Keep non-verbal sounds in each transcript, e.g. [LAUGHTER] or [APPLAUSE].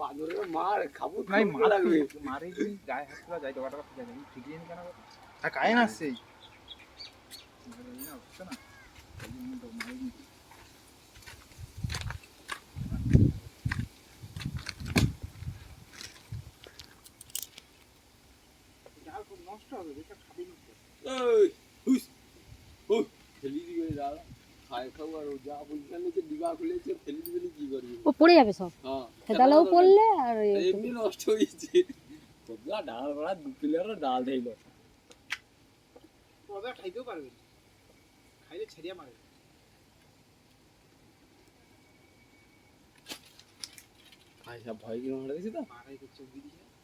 বাদরের মার খাব নাই মার লাগবে। মারে যদি গায়ে হাত তোলা যায় টোকা ঠিক কেন? আর গায়ে না আসছে খুব নষ্ট হবে খাবি না ও পড়ে যাবে সব? হ্যাঁ খেদালেও পড়লে আর এমনি নষ্ট হয়েছে। ডাল ভরা দু কিলোর ডাল দিল ওদের খাইতেও পারবে খাইলে ছেড়িয়া মারবে। আচ্ছা ভয় কি মারা দিছি তো? মারাই করছে উড়ি দিয়ে মাসে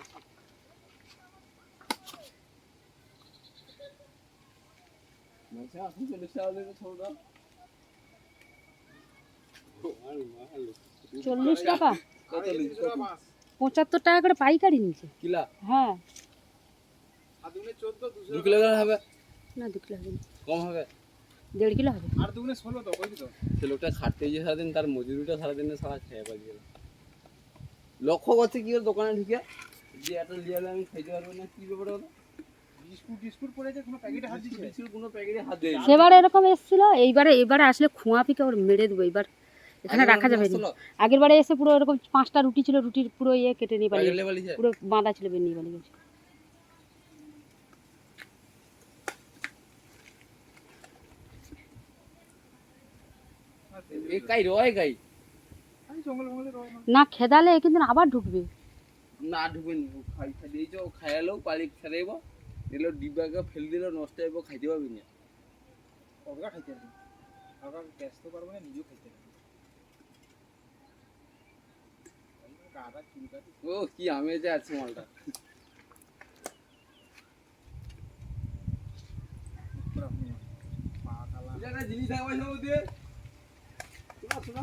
এখন চল্লিশ টাকা দিলে ছোটটা মার মার চল্লিশ টাকা কত আড়াই লিখছো? তিনশো টাকা? মাছ পঁচাত্তর টাকা করে পাইকারি নিচ্ছে হ্যাঁ। দু কিলো হবে। না দু কিলো হবে কম হবে। দেড় কিলো হবে। আর দুগুনে ষোলো তো কইছি তো? সে লোকটা খাটতে গিয়ে সারাদিন তার মজুরিটা সারাদিনে সারা খেয়ে পাই গেল। লক্ষ্য করছে কি ওর দোকানে ঢুকে? যে একটা লিয়ে আমি খাইতে পারব না কি ব্যাপারে হলো বিস্কুট টিস্কুট পড়েছে কোনো প্যাকেটে হাত দিচ্ছে? বিস্কুট কোনো প্যাকেটে হাত দেয় সেবারে এরকম এসেছিল এইবারে এবারে আসলে খোঁয়া পিকে ওর মেরে দেবো এবার এখানে রাখা যাবে না। আগের বারে এসে পুরো এরকম পাঁচটা রুটি ছিল রুটির পুরো ইয়ে কেটে নিয়ে পালিয়ে পুরো বাঁধা ছিল বেরিয়ে পালিয়ে গেছে। না। খেদালে কিন্তু আবার ঢুকবে। না ঢুকেন। খাই খাই খাইলেও পালি খেলাইব দিল ডিব্বাকে ফেলে দিল নষ্ট হইব খাইতে পারবি না অগা খাইতে পারবি অগা ব্যস্ত পারব না নিজেও খাইতে পারবি ও কি আমি যে আছে মালটা। পুরো পা কালা। এটা একটা জিনিস থাকবে সব দিয়ে শোনা শোনা।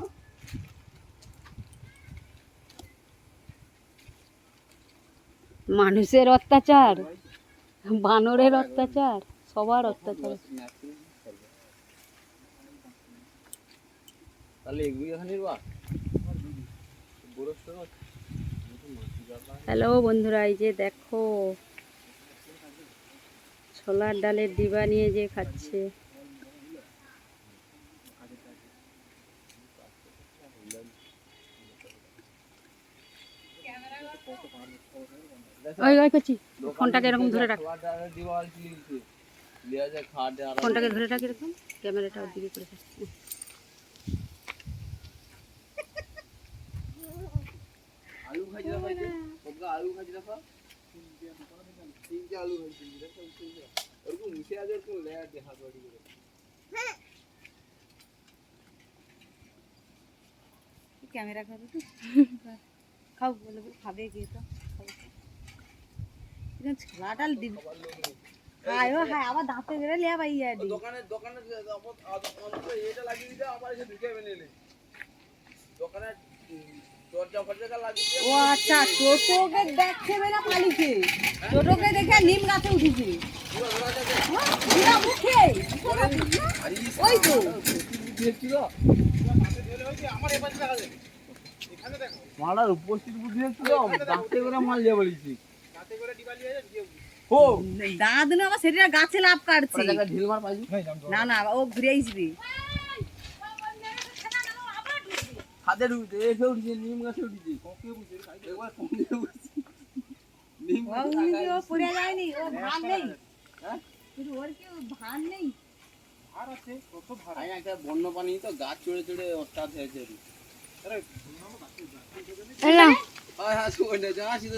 মানুষের অত্যাচার। বানরের অত্যাচার সবার অত্যাচার। হ্যালো বন্ধুরা এই যে দেখো ছোলার ডালের ডিবা নিয়ে যে খাচ্ছে। ওই ওই করছি। ফোনটাকে এরকম ধরে রাখ। ফোনটাকে ধরে রাখ এরকম। ক্যামেরাটা ওর দিকে করে। আলু ভাজি রাখা আছে? আলু ভাজি রাখা? তিনটে আলু ভাজি ওরকম মিশে আছে ওরকম লেয়ার দেখা করে ক্যামেরা করো তো? [LAUGHS] খাও বলে খাবে গিয়ে তো ছোলাটা দিবি হায় ও হায় আবার দাঁতে বেড়ে লিয়া ভাই ও দোকানে দোকানে এটা লাগিয়ে দিতে আমার এসে ঢুকে যাবে নিলে দোকানে ও আচ্ছা টোটোকে দেখতে বেলা পালিছে টোটোকে দেখে নিম গাছে উঠেছে হ্যাঁ, মুখে ওই তো আমার এবার দেখা যায় এখানে দেখো মালার উপস্থিত বুদ্ধি দেখছিল দাঁতে করে মাল দিয়ে বলেছি। ও দাঁত না আবার সেটা গাছে লাভ কাটছে। ঢিল মার পাইছি। না না ও ঘুরে আসবে। হাতে ঢুকছে এসে উঠছে নিম গাছে উঠেছি। ও পড়ে যায়নি ও নেই। হ্যাঁ? কিন্তু ওর কি ভান নেই? আর আছে কত ভাড়া একটা বন্য পানি তো গাছ চড়ে চড়ে অস্তাদ হয়েছে। আরে এলাম হ্যাঁ হ্যাঁ শুনে যা আসি তো